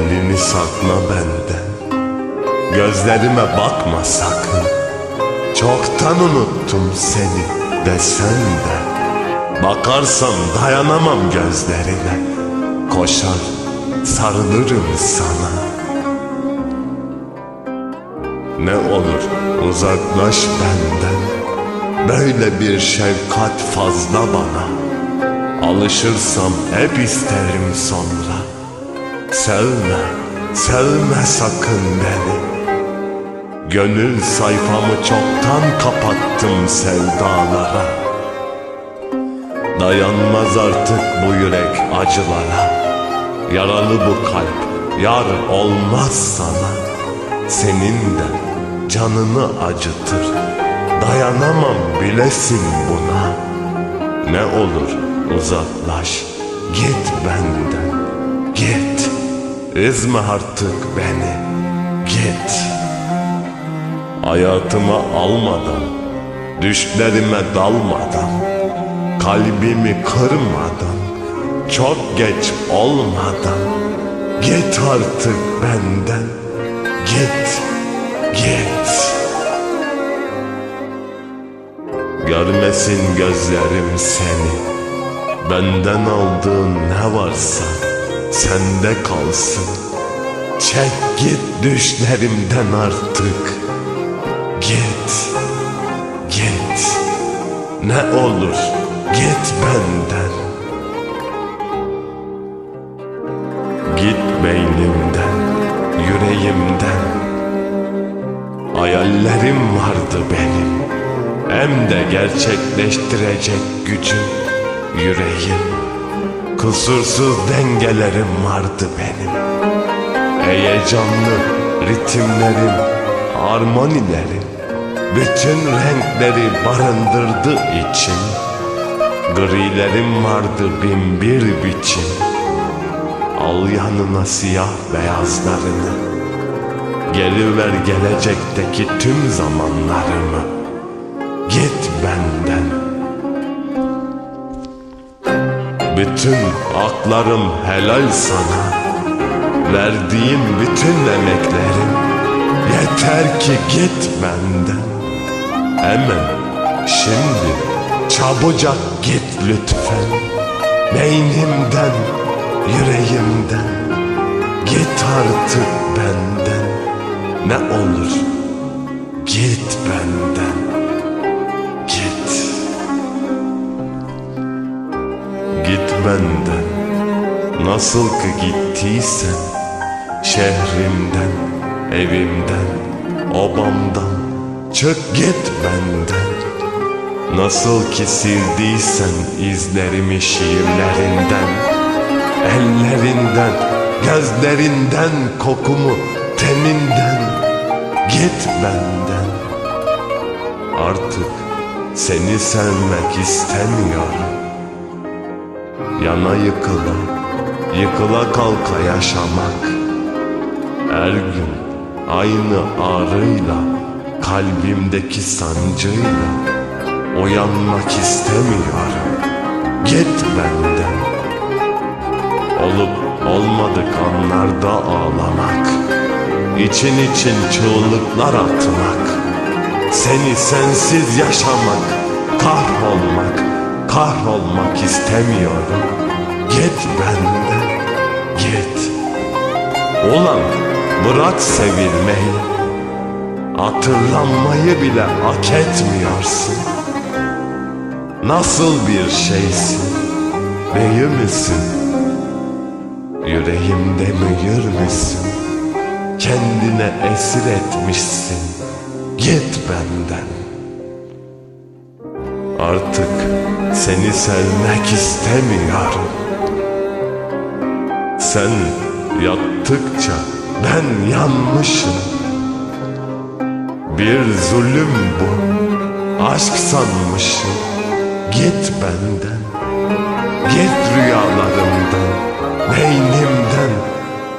Kendini sakla benden. Gözlerime bakma sakın. Çoktan unuttum seni desen de Bakarsam dayanamam gözlerine. Koşar sarılırım sana. Ne olur uzaklaş benden. Böyle bir şefkat fazla bana. Alışırsam hep isterim sonra Sevme, sevme sakın beni. Gönül sayfamı çoktan kapattım sevdalara. Dayanmaz artık bu yürek acılara. Yaralı bu kalp yar olmaz sana. Senin de canını acıtır. Dayanamam bilesin buna. Ne olur uzaklaş Üzme artık beni Git. Hayatıma almadan Düşlerime dalmadan Kalbimi kırmadan Çok geç olmadan Git artık benden Git Git. Görmesin gözlerim seni Benden aldığın ne varsa Sende kalsın. Çek git düşlerimden artık. Git Git. Ne olur Git benden. Git beynimden Yüreğimden. Hayallerim vardı benim. Hem de gerçekleştirecek gücüm yüreğim Kusursuz dengelerim vardı benim. Heyecanlı ritimlerim, harmonilerim Bütün renkleri barındırdı içim Grilerim vardı bin bir biçim. Al yanına siyah beyazlarını. Geliver gelecekteki tüm zamanlarımı. Git benden Bütün aklarım helal sana. Verdiğim bütün emeklerim Yeter ki git benden. Hemen şimdi çabucak git lütfen. Beynimden, yüreğimden Git artık benden. Ne olur git benden benden. Nasıl ki gittiysen Şehrimden Evimden Obamdan Çık git benden. Nasıl ki sildiysen izlerimi şiirlerinden Ellerinden Gözlerinden kokumu Teninden Git benden. Artık seni sevmek istemiyorum Yana yıkıla, yıkıla kalka yaşamak. Her gün aynı ağrıyla Kalbimdeki sancıyla Uyanmak istemiyorum. Git benden. Olup olmadık anlarda ağlamak. İçin için çığlıklar atmak. Seni sensiz yaşamak, kahrolmak, kahrolmak istemiyorum. Git benden, git. Ulan bırak sevilmeyi, hatırlanmayı bile hak etmiyorsun. Nasıl bir şeysin, büyü müsün? Yüreğimde mühür müsün? Kendine esir etmişsin. Git benden Artık seni sevmek istemiyorum. Sen yattıkça ben yanmışım. Bir zulüm bu Aşk sanmışım. Git benden Git rüyalarımdan Beynimden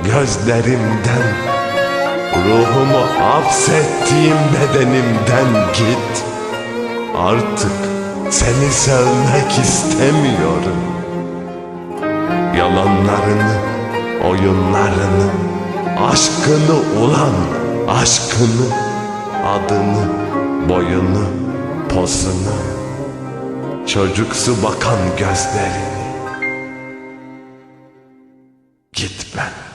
Gözlerimden. Ruhumu hapsettiğim bedenimden git. Artık seni sevmek istemiyorum. Yalanlarını, oyunlarını Aşkını ulan aşkını Adını, boyunu, posunu Çocuksu bakan gözlerini. Git benden